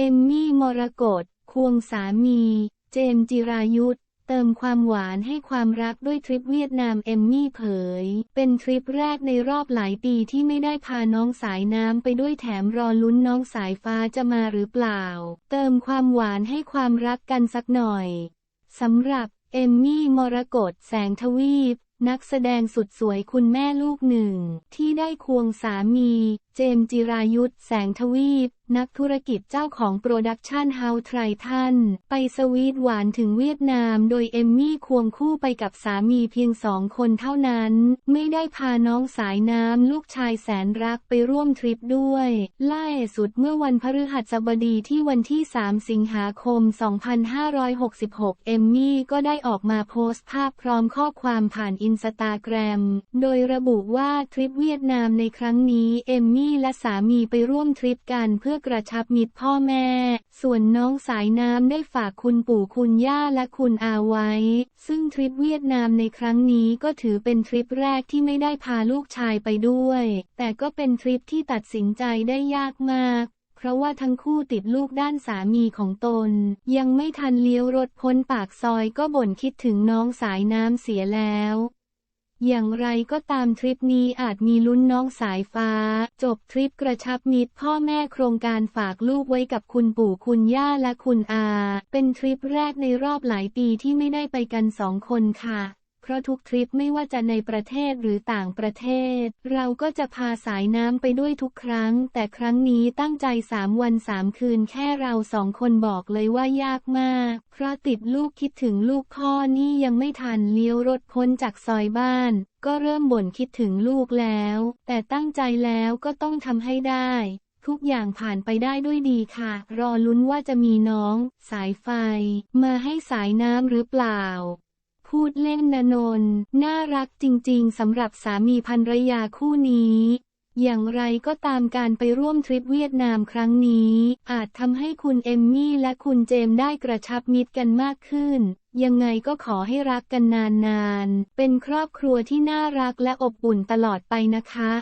เอมมี่มรกตควงสามี เจมส์จิรายุทธเติมความหวานให้ความรักด้วยทริปเวียดนามเอมมี่เผย เป็นทริปแรกในรอบหลายปีที่ไม่ได้พาน้องสายน้ำไปด้วยแถมรอลุ้นน้องสายฟ้าจะมาหรือเปล่า เติมความหวานให้ความรักกันสักหน่อยสำหรับเอมมี่มรกตแสงทวีป นักแสดงสุดสวยคุณแม่ลูกหนึ่ง ที่ได้ควงสามี เจมส์จิรายุทธแสงทวีป นักธุรกิจเจ้าของโปรดักชันเฮาไทรทันไปสวีทหวานถึงเวียดนาม โดยเอมมี่ควงคู่ไปกับสามีเพียงสองคนเท่านั้น ไม่ได้พาน้องสายน้ำลูกชายแสนรักไปร่วมทริปด้วย ล่าสุดเมื่อวันพฤหัสบดีที่วันที่ 3 สิงหาคม 2566 เอมมี่ก็ได้ออกมาโพสต์ภาพพร้อมข้อความผ่านอินสตาแกรม โดยระบุว่าทริปเวียดนามในครั้งนี้เอมมี่และสามีไปร่วมทริปกันเพื่อกระชับมิตรพ่อแม่ ส่วนน้องสายน้ำได้ฝากคุณปู่คุณย่าและคุณอาไว้ ซึ่งทริปเวียดนามในครั้งนี้ก็ถือเป็นทริปแรกที่ไม่ได้พาลูกชายไปด้วย แต่ก็เป็นทริปที่ตัดสินใจได้ยากมากเพราะว่าทั้งคู่ติดลูกด้านสามีของตน ยังไม่ทันเลี้ยวรถพ้นปากซอยก็บ่นคิดถึงน้องสายน้ำเสียแล้ว อย่างไรก็ตามทริปนี้อาจมีลุ้นน้องสายฟ้า จบทริปกระชับมิตรพ่อแม่โครงการฝากลูกไว้กับคุณปู่คุณย่าและคุณอา เป็นทริปแรกในรอบหลายปีที่ไม่ได้ไปกันสองคนค่ะ ราะทุกทริปไม่ว่าจะในประเทศหรือต่างประเทศ เราก็จะพาสายน้ำไปด้วยทุกครั้ง แต่ครั้งนี้ตั้งใจสามวันสามคืนแค่เราสองคนบอกเลยว่ายากมาก เพราะติดลูกคิดถึงลูกพ่อนี่ยังไม่ทันเลี้ยวรถพ้นจากซอยบ้าน ก็เริ่มบ่นคิดถึงลูกแล้ว แต่ตั้งใจแล้วก็ต้องทำให้ได้ทุกอย่างผ่านไปได้ด้วยดีค่ะ รอลุ้นว่าจะมีน้อง สายไฟ มาให้สายน้ำหรือเปล่า พูดเล่นนะนน น่ารักจริงๆสำหรับสามีภรรยาคู่นี้ อย่างไรก็ตามการไปร่วมทริปเวียดนามครั้งนี้ อาจทำให้คุณเอมมี่และคุณเจมได้กระชับมิตรกันมากขึ้น ยังไงก็ขอให้รักกันนานๆ เป็นครอบครัวที่น่ารักและอบอุ่นตลอดไปนะคะ